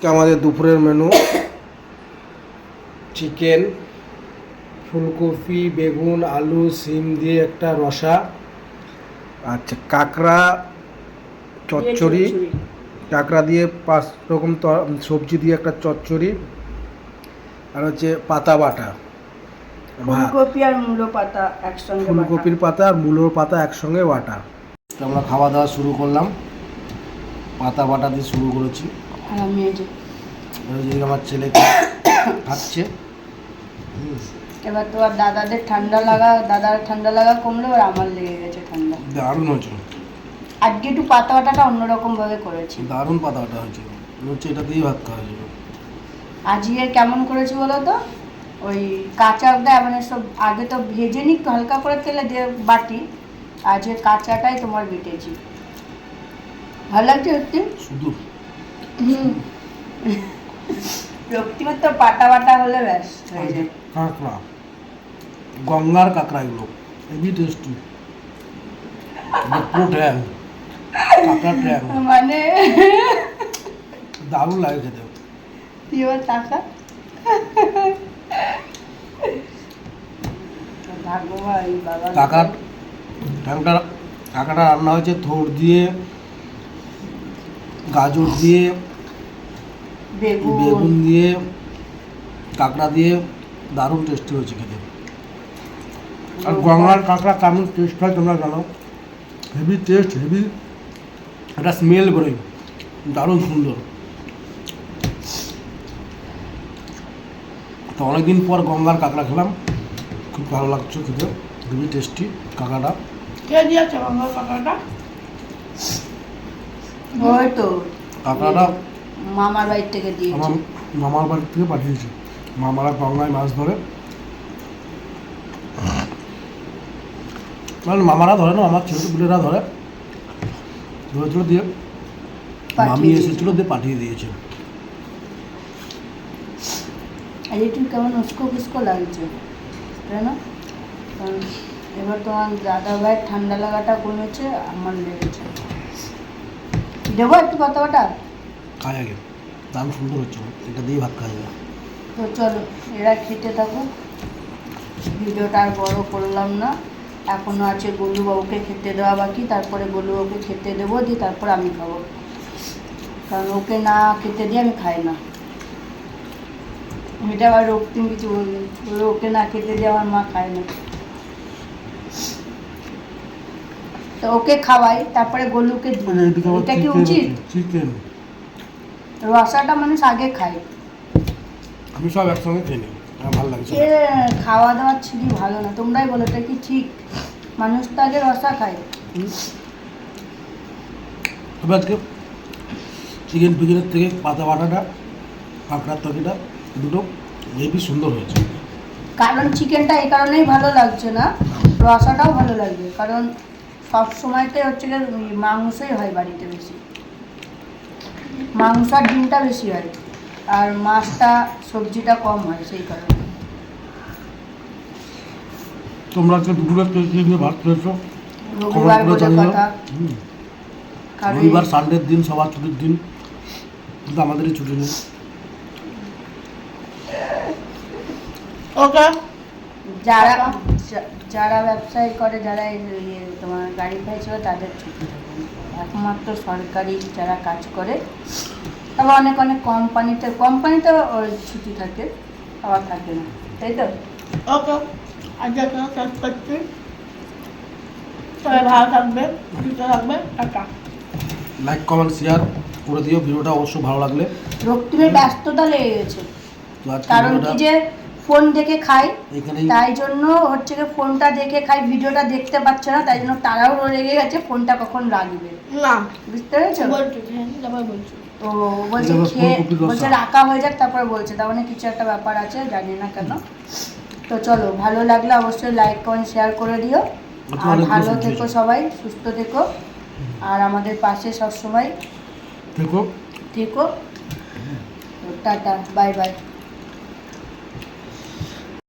আজকে আমাদের দুপুরের মেনু চিকেন ফুলকপি বেগুন আলু সিম দিয়ে একটা রসা আচ্ছা কাঁকড়া চচ্চড়ি কাঁকড়া দিয়ে পাঁচ রকম সবজি দিয়ে একটা চচ্চড়ি আর হচ্ছে পাতা বাটা। ভাত ফুলকপি আর মূলো পাতা একসঙ্গে বাটা। ফুলকপির পাতা আর মূলোর পাতা একসঙ্গে বাটা। আমরা খাওয়া দাওয়া শুরু করলাম। পাতা বাটা দিয়ে শুরু করেছি। আর আমি এই যে ওই আমার ছেলে খাচ্ছে। এবার তো আর দাদাদের ঠান্ডা লাগা দাদার ঠান্ডা লাগা কমলো আর আমার লেগে গেছে ঠান্ডা। দারুণ হয়েছে আজকে একটু পাতা বাটাটা অন্যরকম ভাবে করেছি। দারুণ পাতা বাটা হয়েছে হচ্ছে এটা দিয়েই ভাত খাওয়া যাবে আজকে কেমন করেছি বলো তো? ওই কাঁচা দেয় মানে সব আগে তো ভেজে নি একটু হালকা করে তেলে দিয়ে বাটি আজকে কাঁচাটাই তোমার বেটেছি। ভালো লাগছে সত্যি? শুধু রক্তিমের তো পাতা বাটা হলে ব্যাস কাঁকড়া। গঙ্গার কাঁকড়া এগুলো। হেভি টেস্টি পুরো ট্যাং কাঁকড়া ট্যাং মানে? দারুণ লাগে খেতে। এবার টাকা কাকার কাঁকড়া রান্না হয়েছে থোড় দিয়ে গাজর দিয়ে বেগুন। দিয়ে কাঁকড়া দিয়ে দারুণ টেস্টি হয়েছে খেতে। আর গঙ্গার কাঁকড়া কেমন টেস্ট হয় তোমরা জানো? হেভি টেস্ট হেভি একটা স্মেল করে দারুণ সুন্দর। তো অনেকদিন পর গঙ্গার কাঁকড়া খেলাম। খুব ভালো লাগছে খেতে হেভি টেস্টি কাঁকড়াটা। কে দিয়েছে বাবা কাকাটা ওই তো মামার বাড়ি থেকে আমার দিয়েছে মামার বাড়ি থেকে পাঠিয়েছে। মামারা গঙ্গায় মাছ ধরে। মানে মামারা ধরে না আমার ছেলে পুলেরা ধরে। ধরেছিল দিয়ে মামি এসেছিল দিয়ে পাঠিয়ে দিয়েছে। আর একটু কেমন উস্কো ফুস্কো লাগছে তাই না? কারণ এবার তোমার দাদা ভাইয়ের ঠান্ডা লাগাটা কমেছে আমার লেগেছে। দেবো একটু বাটা খায় আগে দাম সুন্দর হচ্ছে এটা দিয়ে ভাত খাওয়া যাবে। তো চলো এরা খেতে থাকুক। ভিডিওটা আর বড় করলাম না। এখনও আছে গোলুবাবুকে খেতে দেওয়া বাকি তারপরে গোলুবাবুকে খেতে দেবো দিয়ে তারপর আমি খাব। কারণ ওকে না খেতে দিয়ে আমি খাই না। এটা আবার রক্তিম কিছু বলবে ওকে না খেতে দিয়ে আমার মা খায় না। তো ওকে খাওয়াই তারপরে গোলুকে এটা কি উচিত? চিকেন রসাটা মানুষ আগে খায়। আমি সব একসঙ্গে খেয়ে নিই ভালো লাগছে খাওয়া দাওয়া ছিলি ভালো না তোমরাই বলো এটা কি ঠিক? মানুষ তো আগে রসা খায়। তবে আজকে চিকেন ফিকেনের থেকে পাতা বাটাটা কাঁকড়ার তরকারিটা দুটো হেভি সুন্দর হয়েছে। কারণ চিকেনটা এই কারণেই ভালো লাগছে না রসাটাও ভালো লাগবে কারণ সব সময়তে হচ্ছে গিয়ে মাংসই হয় বাড়িতে বেশি। মাংস আর ডিমটা বেশি হয় আর মাছটা সবজিটা কম হয় সেই কারণে। তোমরা আজকে দুপুরে কে দিয়ে ভাত খেয়েছো? রবিবার সানডের দিন সবার ছুটির দিন। কিন্তু আমাদেরই ছুটি নেই। ওকে। যারা যারা ব্যবসায় করে যারা তোমার গাড়ি ফাড়ি ছিল তাদের ছুটি থাকে একমাত্র সরকারি যারা কাজ করে আবার অনেক অনেক কোম্পানিতে কোম্পানিতে ছুটি থাকে আবার থাকে না। তাই তো? ওকে আজকে শেষ করছি। সবাই ভালো থাকবে সুস্থ থাকবে টাটা। লাইক কমেন্ট শেয়ার করে দিও। ভিডিওটা অবশ্যই ভালো লাগলে। রক্তিমের ব্যস্ততা লেগে গেছে কারণ কি যে ফোন দেখে খাই তাই জন্য হচ্ছে যে ফোনটা দেখে খাই ভিডিওটা দেখতে পাচ্ছে না তাই জন্য তারাও লেগে গেছে ফোনটা কখন লাগবে না। বুঝতে পেরেছ? বলছি হ্যাঁ তো বলছে খেয়ে বলছে রাখা হয়ে যাক তারপর বলছে। তার মানে কিছু একটা ব্যাপার আছে জানি না কেন। তো চলো ভালো লাগলে অবশ্যই লাইক কমেন্ট শেয়ার করে দিও। আর ভালো থেকো সবাই সুস্থ থেকো। আর আমাদের পাশে সব সময় দেখো থেকো। তো টাটা বাই বাই